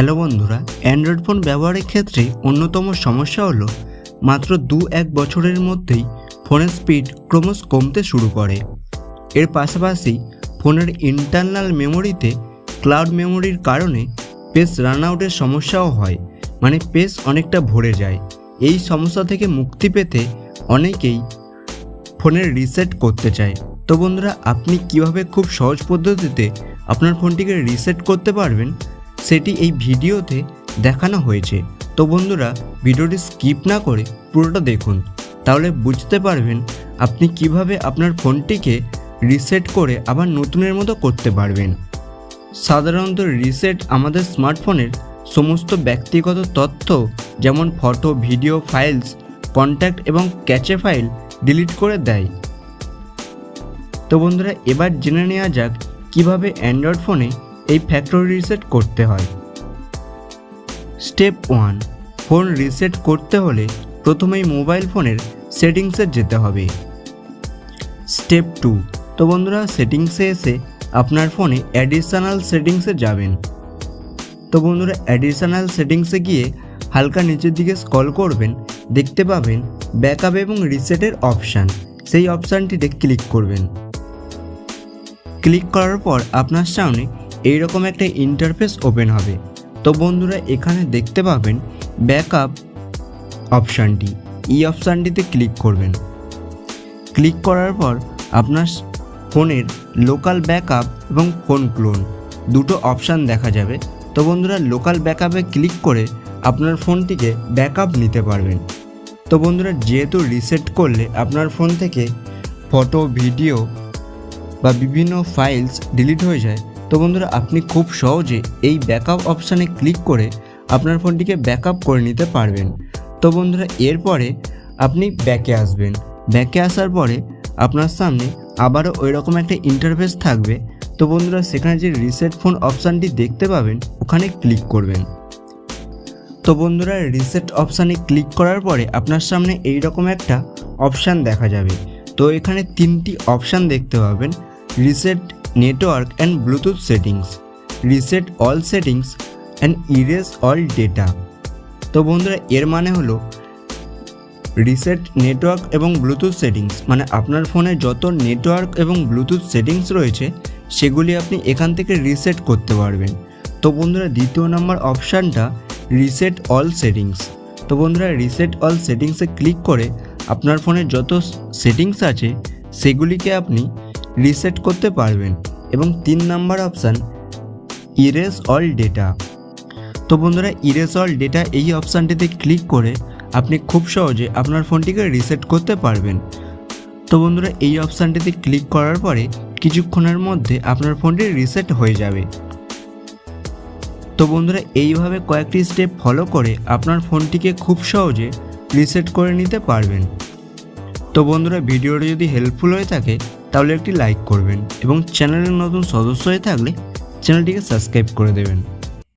Hello বন্ধুরা, Android phone ব্যবহারের ক্ষেত্রে অন্যতম সমস্যা হলো মাত্র দু এক বছরের মধ্যেই ফোনের স্পিড ক্রমশ কমতে শুরু করে। এর পাশাপাশি ফোনের ইন্টারনাল মেমোরিতে ক্লাউড মেমোরির কারণে পেজ রান আউটের সমস্যাও হয় মানে পেজ অনেকটা ভরে যায়। এই সমস্যা থেকে মুক্তি পেতে অনেকেই ফোনের রিসেট করতে চায়। তো বন্ধুরা, আপনি কীভাবে খুব সহজ পদ্ধতিতে আপনার ফোনটিকে রিসেট করতে পারবেন? সেটি এই ভিডিওতে দেখানো হয়েছে। তো বন্ধুরা, ভিডিওটি স্কিপ না করে পুরোটা দেখুন। তাহলে বুঝতে পারবেন আপনি কীভাবে আপনার ফোনটিকে রিসেট করে আবার নতুনের মতো করতে পারবেন। সাধারণত রিসেট আমাদের স্মার্টফোনের সমস্ত ব্যক্তিগত তথ্য যেমন ফটো, ভিডিও, ফাইলস, কন্ট্যাক্ট এবং ক্যাচে ফাইল ডিলিট করে দেয়। তো বন্ধুরা, এবার জেনে নেওয়া যাক কীভাবে অ্যান্ড্রয়েড ফোনে এই ফ্যাক্টরি রিসেট করতে হয়। স্টেপ ওয়ান ফোন রিসেট করতে হলে প্রথমেই মোবাইল ফোনের সেটিংসে যেতে হবে। স্টেপ টু তো বন্ধুরা সেটিংসে এসে আপনার ফোনে অ্যাডিশনাল সেটিংসে যাবেন। তো বন্ধুরা অ্যাডিশনাল সেটিংসে গিয়ে হালকা নিচের দিকে স্কল করবেন, দেখতে পাবেন ব্যাকআপ এবং রিসেটের অপশান সেই অপশানটিতে ক্লিক করবেন। ক্লিক করার পর আপনার সামনে এইরকম একটা ইন্টারফেস ওপেন হবে। তো বন্ধুরা, এখানে দেখতে পাবেন ব্যাকআপ অপশানটি এই অপশানটিতে ক্লিক করবেন। ক্লিক করার পর আপনার ফোনের লোকাল ব্যাকআপ এবং ফোন ক্লোন দুটো অপশান দেখা যাবে। তো বন্ধুরা লোকাল ব্যাকআপে ক্লিক করে আপনার ফোনটিকে ব্যাকআপ নিতে পারবেন। তো বন্ধুরা, যেহেতু রিসেট করলে আপনার ফোন থেকে ফটো ভিডিও বা বিভিন্ন ফাইলস ডিলিট হয়ে যায় তো বন্ধুরা, আপনি খুব সহজে এই ব্যাকআপ অপশানে ক্লিক করে আপনার ফোনটিকে ব্যাকআপ করে নিতে পারবেন। তো বন্ধুরা, এরপরে আপনি ব্যাকে আসবেন। ব্যাকে আসার পরে আপনার সামনে আবারও ওই রকম একটা ইন্টারফেস থাকবে। তো বন্ধুরা, সেখানে যে রিসেট ফোন অপশানটি দেখতে পাবেন, ওখানে ক্লিক করবেন। তো বন্ধুরা রিসেট অপশানে ক্লিক করার পরে আপনার সামনে এই রকম একটা অপশান দেখা যাবে। তো এখানে তিনটি অপশান দেখতে পাবেন। Reset network and bluetooth settings reset all settings and erase all data তো বন্ধুরা, এর মানে হলো রিসেট নেটওয়ার্ক এবং ব্লুটুথ সেটিংস মানে আপনার ফোনে যত নেটওয়ার্ক এবং ব্লুটুথ সেটিংস রয়েছে, সেগুলি আপনি এখান থেকে রিসেট করতে পারবেন। তো বন্ধুরা, দ্বিতীয় নম্বর অপশানটা রিসেট অল সেটিংস তো বন্ধুরা রিসেট অল সেটিংসে ক্লিক করে আপনার ফোনে যত সেটিংস আছে, সেগুলিকে আপনি রিসেট করতে পারবেন এবং তিন number option erase all data তো বন্ধুরা ইরেজ অল ডেটা এই অপশানটিতে ক্লিক করে আপনি খুব সহজে আপনার ফোনটিকে রিসেট করতে পারবেন। তো বন্ধুরা, এই অপশানটিতে ক্লিক করার পরে কিছুক্ষণের মধ্যে আপনার ফোনটি রিসেট হয়ে যাবে। তো বন্ধুরা, এইভাবে কয়েকটি স্টেপ ফলো করে আপনার ফোনটিকে খুব সহজে রিসেট করে নিতে পারবেন। তো বন্ধুরা, ভিডিওটি যদি হেল্পফুল হয়ে থাকে তাহলে একটি লাইক করবেন এবং চ্যানেলের নতুন সদস্য হয়ে থাকলে চ্যানেলটিকে সাবস্ক্রাইব করে দেবেন।